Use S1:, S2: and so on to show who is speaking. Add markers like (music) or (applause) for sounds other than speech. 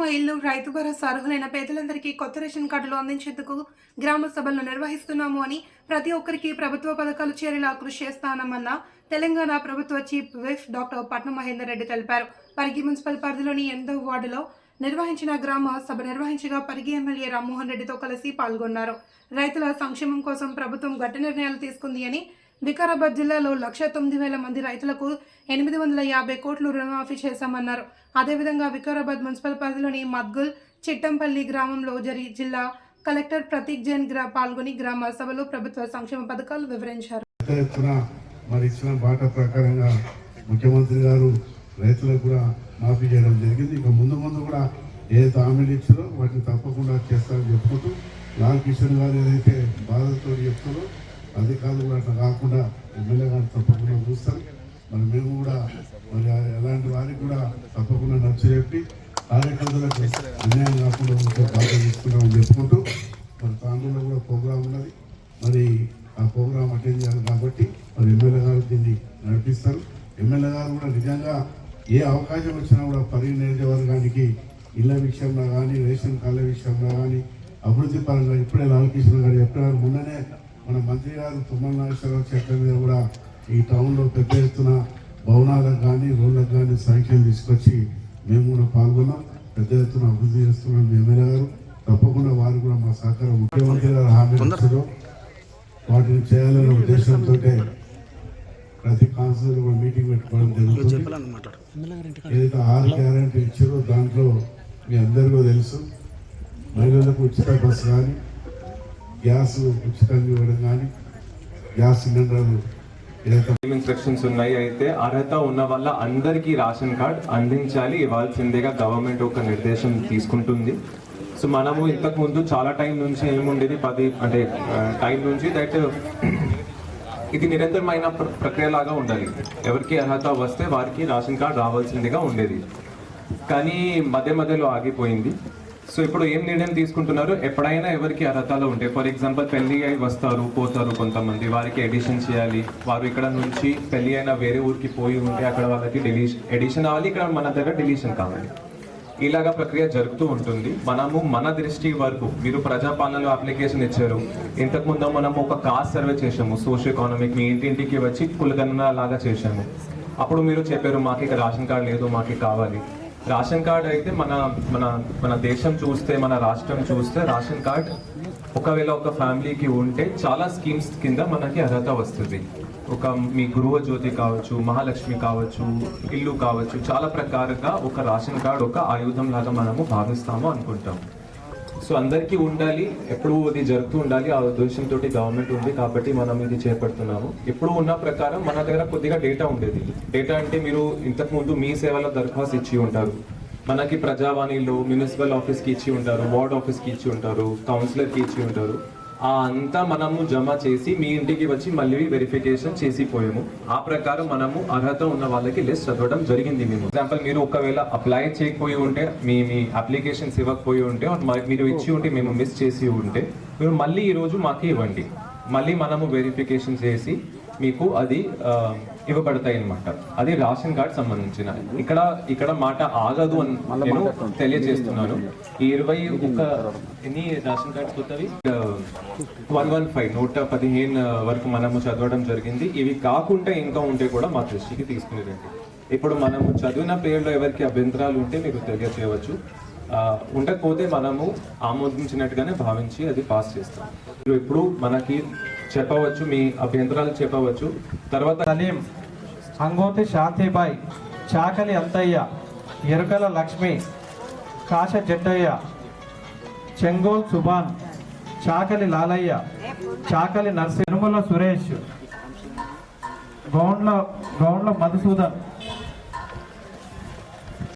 S1: రైతు భరోసా అర్హులైన పేదలందరికీ కొత్త రేషన్ కార్డులు అందించేందుకు గ్రామ సభలను నిర్వహిస్తున్నాము అని ప్రతి ఒక్కరికి ప్రభుత్వ పథకాలు చేరేలా కృషి చేస్తానమన్న తెలంగాణ ప్రభుత్వ చీఫ్ విఫ్ డాక్టర్ పట్నం మహేందర్ రెడ్డి తెలిపారు. పరిగి మున్సిపల్ పరిధిలోని ఎనిమిదవ వార్డులో నిర్వహించిన గ్రామ సభ నిర్వహించగా పరిగి ఎమ్మెల్యే రామ్మోహన్ రెడ్డితో కలిసి పాల్గొన్నారు. రైతుల సంక్షేమం కోసం ప్రభుత్వం గట్టి నిర్ణయాలు తీసుకుంది అని వికారాబాద్ జిల్లాలో లక్ష తొమ్మిది వేల మంది రైతులకు ఎనిమిది వందల యాభై కోట్లు రుణమాఫీ చేశామన్నారు. అదేవిధంగా వికారాబాద్ మున్సిపల్ పరిధిలోని మద్గుల్ చిట్టంపల్లి గ్రామంలో జరి జిల్లా కలెక్టర్ ప్రతీక్ జైన్ గ్రా పాల్గొని గ్రామ సభలో ప్రభుత్వ సంక్షేమ పథకాలు వివరించారు.
S2: మరి ఇచ్చిన బాట ప్రకారంగా ముఖ్యమంత్రి గారు రైతులకు కూడా మాఫీ చేయడం జరిగింది. ఇక ముందు ముందు కూడా ఏదైతే హామీలు ఇచ్చారో వాటిని తప్పకుండా చేస్తారని చెప్పుకుంటూ లాల్ కిషన్ గారు ఏదైతే బాధతో చెప్తారో అధికారులు అట్లా కాకుండా ఎమ్మెల్యే గారు తప్పకుండా చూస్తారు. మరి మేము కూడా మరి ఎలాంటి వారికి కూడా తప్పకుండా నచ్చ చెప్పి కార్యకర్తలకు అన్యాయం కాకుండా ఉంటే బాధ్యత తీసుకున్నామని చెప్పుకుంటూ మరి తాండూరులో కూడా ప్రోగ్రాం ఉన్నది. మరి ఆ ప్రోగ్రాం అటెండ్ చేయాలి కాబట్టి మరి ఎమ్మెల్యే గారు దీన్ని నడిపిస్తారు. ఎమ్మెల్యే గారు కూడా నిజంగా ఏ అవకాశం వచ్చినా కూడా పరిగి నియోజకవర్గానికి ఇళ్ళ విషయంలో కానీ రేషన్ కార్డుల విషయంలో కానీ అభివృద్ధి పరంగా ఇప్పుడే లాలకృష్ణ గారు చెప్పినారు. మొన్ననే మన మంత్రి గారు తుమ్మల నాగేశ్వరరావు చట్టం మీద కూడా ఈ టౌన్లో పెద్ద ఎత్తున భవనాలకు కానీ రోడ్లకు కానీ శాంక్షన్ తీసుకొచ్చి మేము కూడా పాల్గొన్నాం. పెద్ద ఎత్తున అభివృద్ధి చేస్తున్నాం ఎమ్మెల్యే గారు. తప్పకుండా వారు కూడా మా సహకారం ముఖ్యమంత్రి గారు హామీ ఇచ్చారు వాటిని చేయాలనే ఉద్దేశంతో ప్రతి కౌన్సిలర్ కూడా మీటింగ్ పెట్టుకోవడం జరుగుతుంది. ఏదైతే ఆరు గ్యారంటీ ఇచ్చారో దాంట్లో మీ అందరికీ తెలుసు. మహిళలకు ఉచిత బస్సు కానీ గ్యాస్ ఉచితంగా ఇవ్వడం కానీ గ్యాస్ సిలిండర్లు
S3: ఇన్స్ట్రక్షన్స్ ఉన్నాయి అయితే అర్హత ఉన్న వాళ్ళ అందరికీ రేషన్ కార్డ్ అందించాలి. ఇవ్వాల్సిందేగా గవర్నమెంట్ ఒక నిర్దేశం తీసుకుంటుంది. సో మనము ఇంతకు ముందు చాలా టైం నుంచి ఏముండేది? పది అంటే టైం నుంచి దట్ (clears throat) ఇది నిరంతరమైన ప్రక్రియలాగా ఉండాలి. ఎవరికి అర్హత వస్తే వారికి రేషన్ కార్డ్ రావాల్సిందిగా ఉండేది. కానీ మధ్య మధ్యలో ఆగిపోయింది. సో ఇప్పుడు ఏం నిర్ణయం తీసుకుంటున్నారు? ఎప్పుడైనా ఎవరికి అర్హతలు ఉంటే ఫర్ ఎగ్జాంపుల్ పెళ్ళి అయి వస్తారు పోతారు కొంతమంది వారికి ఎడిషన్ చేయాలి. వారు ఇక్కడ నుంచి పెళ్ళి అయినా వేరే ఊరికి పోయి ఉంటే అక్కడ వాళ్ళకి డిలీషన్ ఎడిషన్ అవ్వాలి ఇక్కడ మన దగ్గర డిలీషన్ కావాలి. ఇలాగా ప్రక్రియ జరుగుతూ ఉంటుంది. మనము మన దృష్టి వరకు మీరు ప్రజాపాలనలో అప్లికేషన్ ఇచ్చారు. ఇంతకు ముందు మనము ఒక కాస్ట్ సర్వే చేసాము సోషల్ ఎకానమిక్ మీ ఇంటింటికి వచ్చి కులగణన లాగా చేసాము అప్పుడు మీరు చెప్పారు మాకు ఇక్కడ రేషన్ కార్డు లేదు మాకు కావాలి. రేషన్ కార్డ్ అయితే మన మన మన దేశం చూస్తే మన రాష్ట్రం చూస్తే రేషన్ కార్డ్ ఒకవేళ ఒక ఫ్యామిలీకి ఉంటే చాలా స్కీమ్స్ కింద మనకి అర్హత వస్తుంది. ఒక మీ గృహ జ్యోతి కావచ్చు మహాలక్ష్మి కావచ్చు ఇల్లు కావచ్చు చాలా ప్రకారంగా ఒక రేషన్ కార్డ్ ఒక ఆయుధం లాగా మనము భావిస్తాము అనుకుంటాం. సో అందరికీ ఉండాలి ఎప్పుడు ఇది జరుగుతూ ఉండాలి ఆ ఉద్దేశంతో గవర్నమెంట్ ఉంది కాబట్టి మనం ఇది చేపడుతున్నాము. ఇప్పుడు ఉన్న ప్రకారం మన దగ్గర కొద్దిగా డేటా ఉండేది. డేటా అంటే మీరు ఇంతకు ముందు మీ సేవల దరఖాస్తు ఇచ్చి ఉంటారు. మనకి ప్రజావాణిలో మున్సిపల్ ఆఫీస్కి ఇచ్చి ఉంటారు వార్డ్ ఆఫీస్కి ఇచ్చి ఉంటారు కౌన్సిలర్కి ఇచ్చి ఉంటారు. ఆ అంతా మనము జమ చేసి మీ ఇంటికి వచ్చి మళ్ళీ వెరిఫికేషన్ చేసిపోయాము. ఆ ప్రకారం మనము అర్హత ఉన్న వాళ్ళకి లిస్ట్ చదవడం జరిగింది మేము. ఎగ్జాంపుల్ మీరు ఒకవేళ అప్లై చేయకపోయి ఉంటే మీ మీ అప్లికేషన్స్ ఇవ్వకపోయి ఉంటే మీరు ఇచ్చి ఉంటే మేము మిస్ చేసి ఉంటే మీరు మళ్ళీ ఈ రోజు మాకు ఇవ్వండి. మళ్ళీ మనము వెరిఫికేషన్ చేసి మీకు అది ఇవ్వబడతాయి అన్నమాట అది రేషన్ కార్డ్ సంబంధించిన. ఇక్కడ ఇక్కడ మాట ఆగదు అని నేను తెలియజేస్తున్నాను. ఈ ఇరవై ఒక ఎన్ని రేషన్ కార్డ్స్ కొత్తవి వన్ వన్ ఫైవ్ నూట పదిహేను వరకు మనము చదవడం జరిగింది. ఇవి కాకుండా ఇంకా ఉంటే కూడా మా దృష్టికి తీసుకుని రండి. ఇప్పుడు మనము చదివిన పేర్లో ఎవరికి అభ్యంతరాలు ఉంటే మీకు తెలియజేయవచ్చు. ఉండకపోతే మనము ఆమోదించినట్టుగానే భావించి అది పాస్ చేస్తాం. మీరు ఇప్పుడు మనకి చెప్పవచ్చు మీ అభ్యంతరాలు చెప్పవచ్చు. తర్వాత
S4: సలీం అంగోతి శాంతిబాయ్ చాకలి అంతయ్య ఎరుకల లక్ష్మి కాశ జట్టయ్య చెంగోల్ సుభాన్ చాకలి లాలయ్య చాకలి నర్సి తిరుమల సురేష్ గౌండ్ల గౌండ్ల మధుసూదన్